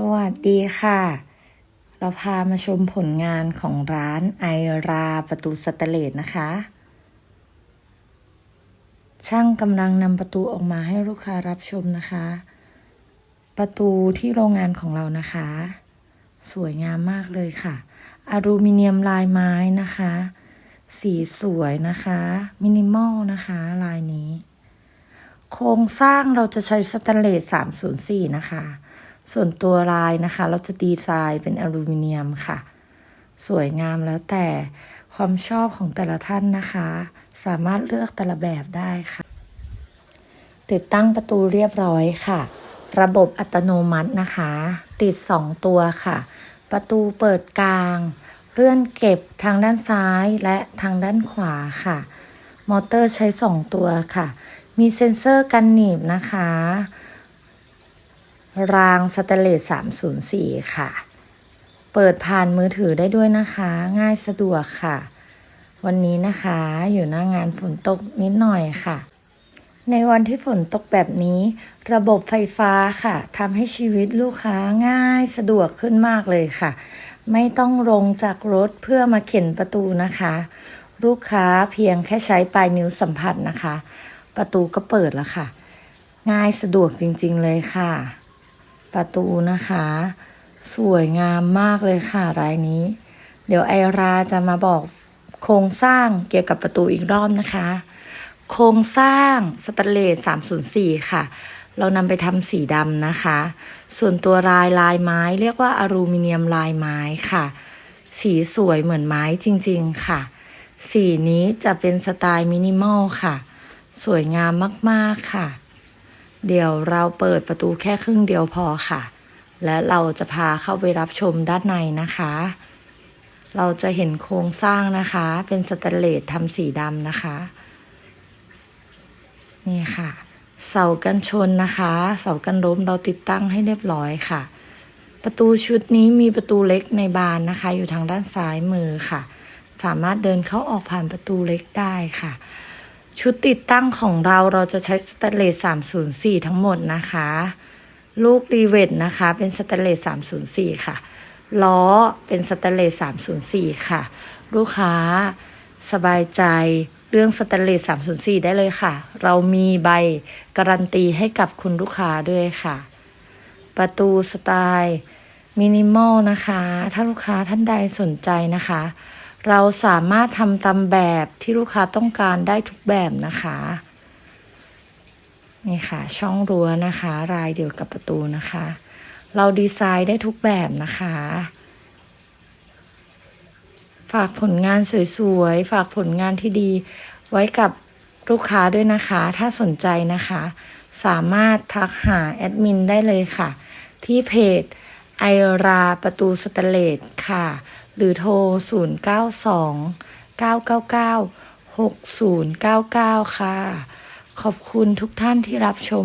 สวัสดีค่ะ เราพามาชมผลงานของร้านไอราประตูสแตนเลสนะคะ ช่างกำลังนำประตูออกมาให้ลูกค้ารับชมนะคะ ประตูที่โรงงานของเรานะคะ สวยงามมากเลยค่ะ อลูมิเนียมลายไม้นะคะ สีสวยนะคะ มินิมอลนะคะ ลายนี้ โครงสร้างเราจะใช้สแตนเลส304 นะคะ ส่วนตัวลายนะคะ เราจะดีไซน์เป็นอลูมิเนียมค่ะ สวยงามแล้วแต่ความชอบของแต่ละท่านนะคะ สามารถเลือกแต่ละแบบได้ค่ะ ติดตั้งประตูเรียบร้อยค่ะ ระบบอัตโนมัตินะคะ ติด 2 ตัวค่ะ ประตูเปิดกลาง เลื่อนเก็บทางด้านซ้ายและทางด้านขวาค่ะ มอเตอร์ใช้ 2 ตัวค่ะ มีเซ็นเซอร์กันหนีบนะคะ รางสแตเลส304 ค่ะ เปิดผ่านมือถือได้ด้วยนะคะ ง่ายสะดวกค่ะ วันนี้นะคะอยู่หน้างานฝนตกนิดหน่อยค่ะ ในวันที่ฝนตกแบบนี้ ระบบไฟฟ้าค่ะทำให้ชีวิตลูกค้าง่ายสะดวกขึ้นมากเลยค่ะ ไม่ต้องลงจากรถเพื่อมาเข็นประตูนะคะ ลูกค้าเพียงแค่ใช้ปลายนิ้วสัมผัสนะคะ ประตูก็เปิดแล้วค่ะ ง่ายสะดวกจริง ๆ เลยค่ะ ประตูนะคะ สวยงามมากเลยค่ะรายนี้ เดี๋ยวไอราจะมาบอกโครงสร้างเกี่ยวกับประตูอีกรอบนะคะ โครงสร้างสแตนเลส304 ค่ะ เรานำไปทำสีดำนะคะ ส่วนตัวลายลายไม้เรียกว่าอลูมิเนียมลายไม้ค่ะ สีสวยเหมือนไม้จริงๆค่ะ สีนี้จะเป็นสไตล์มินิมอลค่ะ สวยงามมากๆค่ะ เดี๋ยวเราเปิดประตูแค่ครึ่งเดียวพอค่ะ และเราจะพาเข้าไปรับชมด้านในนะคะ เราจะเห็นโครงสร้างนะคะ เป็นสแตนเลสทำสีดำนะคะ นี่ค่ะ เสากันชนนะคะ เสากันล้มเราติดตั้งให้เรียบร้อยค่ะ ประตูชุดนี้มีประตูเล็กในบานนะคะ อยู่ทางด้านซ้ายมือค่ะ สามารถเดินเข้าออกผ่านประตูเล็กได้ค่ะ ชุดติดตั้งของเราเราจะใช้สแตนเลส304 ทั้งหมดนะคะ ลูกรีเวทนะคะ เป็นสแตนเลส304 ค่ะ ล้อเป็นสแตนเลส304 ค่ะ ลูกค้าสบายใจเรื่องสแตนเลส304 ได้เลยค่ะ เรามีใบการันตีให้กับคุณลูกค้าด้วยค่ะ ประตูสไตล์มินิมอลนะคะ ถ้าลูกค้าท่านใดสนใจนะคะ เราสามารถทำตามแบบที่ลูกค้าต้องการได้ทุกแบบนะคะ นี่ค่ะ ช่องรั้วนะคะ รายเดียวกับประตูนะคะ เราดีไซน์ได้ทุกแบบนะคะ ฝากผลงานสวยๆ ฝากผลงานที่ดี ไว้กับลูกค้าด้วยนะคะ ถ้าสนใจนะคะ สามารถทักหาแอดมินได้เลยค่ะ ที่เพจไอราประตูสแตนเลสค่ะ หรือโทร 092 999 6099 ค่ะ ขอบคุณทุกท่านที่รับชม